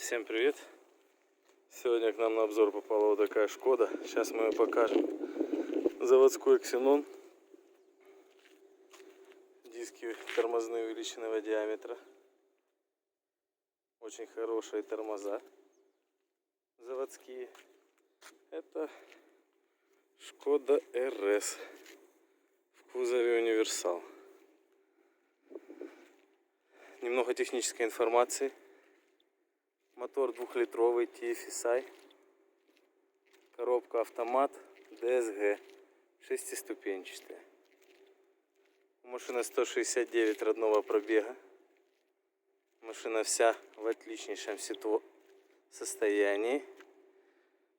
Всем привет! Сегодня к нам на обзор попала вот такая Шкода. Сейчас мы ее покажем. Заводской ксенон. Диски тормозные увеличенного диаметра. Очень хорошие тормоза. Заводские. Это Шкода РС. В кузове универсал. Немного технической информации. Мотор двухлитровый TFSI. Коробка автомат DSG. Шестиступенчатая. Машина 169 родного пробега. Машина вся в отличнейшем состоянии.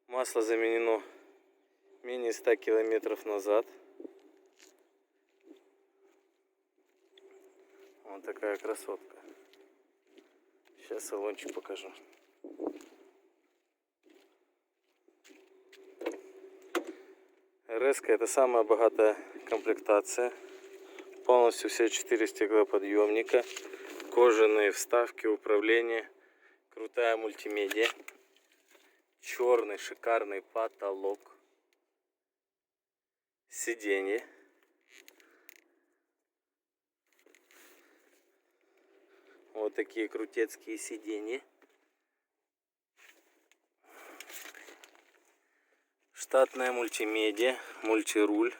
Масло заменено менее 100 километров назад. Вот такая красотка. Сейчас салончик покажу. РС это самая богатая комплектация. Полностью все четыре стеклоподъемника. Кожаные вставки, управление. Крутая мультимедиа. Черный шикарный потолок. Сиденье. Вот такие крутецкие сиденья. Штатная мультимедиа, мультируль,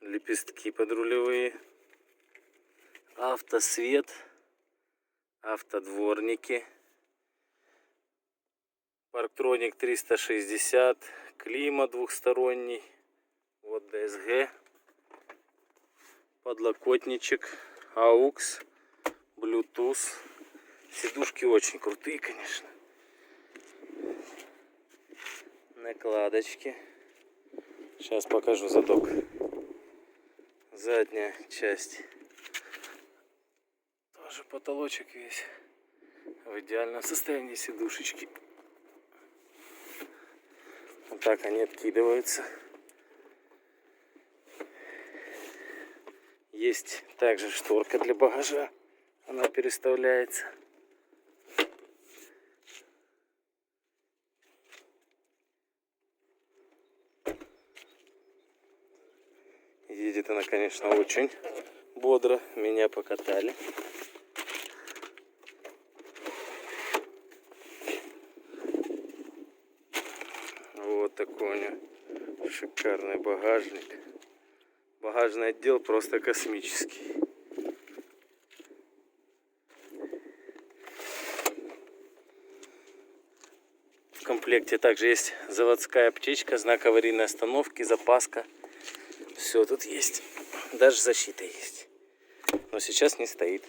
лепестки подрулевые, автосвет, автодворники, парктроник 360, климат двухсторонний, вот DSG, подлокотничек, AUX, Bluetooth. Сидушки очень крутые, конечно. Накладочки. Сейчас покажу задок. Задняя часть. Тоже потолочек весь. В идеальном состоянии сидушечки. Вот так они откидываются. Есть также шторка для багажа. Она переставляется. Едет она, конечно, очень бодро. Меня покатали. Вот такой у нее шикарный багажник. Багажный отдел просто космический. В комплекте также есть заводская аптечка, знак аварийной остановки, запаска. Все тут есть. Даже защита есть. Но сейчас не стоит.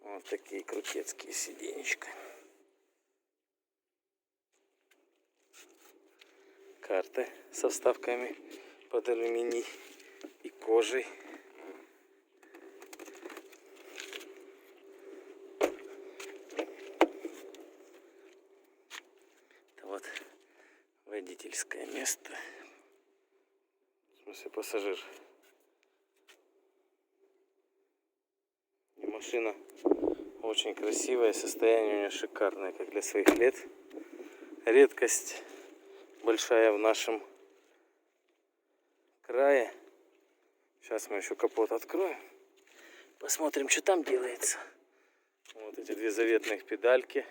Вот такие крутецкие сиденечка. Карты со вставками под алюминий и кожей. Это вот водительское место. В смысле пассажир. И машина очень красивая, состояние у нее шикарное, как для своих лет. Редкость большая в нашем крае. Сейчас мы еще капот откроем. Посмотрим, что там делается. Вот эти две заветных педальки.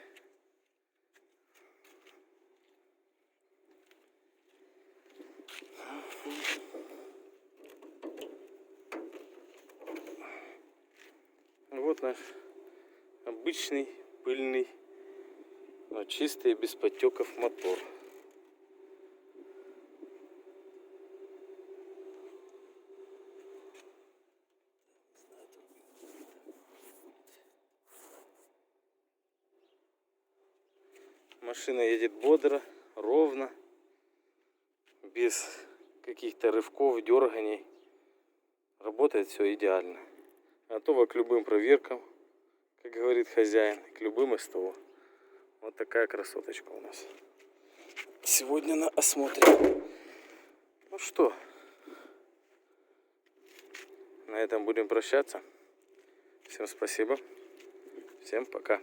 Вот наш обычный пыльный, но чистый, без подтеков мотор. Машина едет бодро, ровно, без каких-то рывков, дерганий. Работает все идеально. Готова к любым проверкам, как говорит хозяин, к любым СТО. Вот такая красоточка у нас. Сегодня на осмотре. Ну что, На этом будем прощаться. Всем спасибо. Всем пока.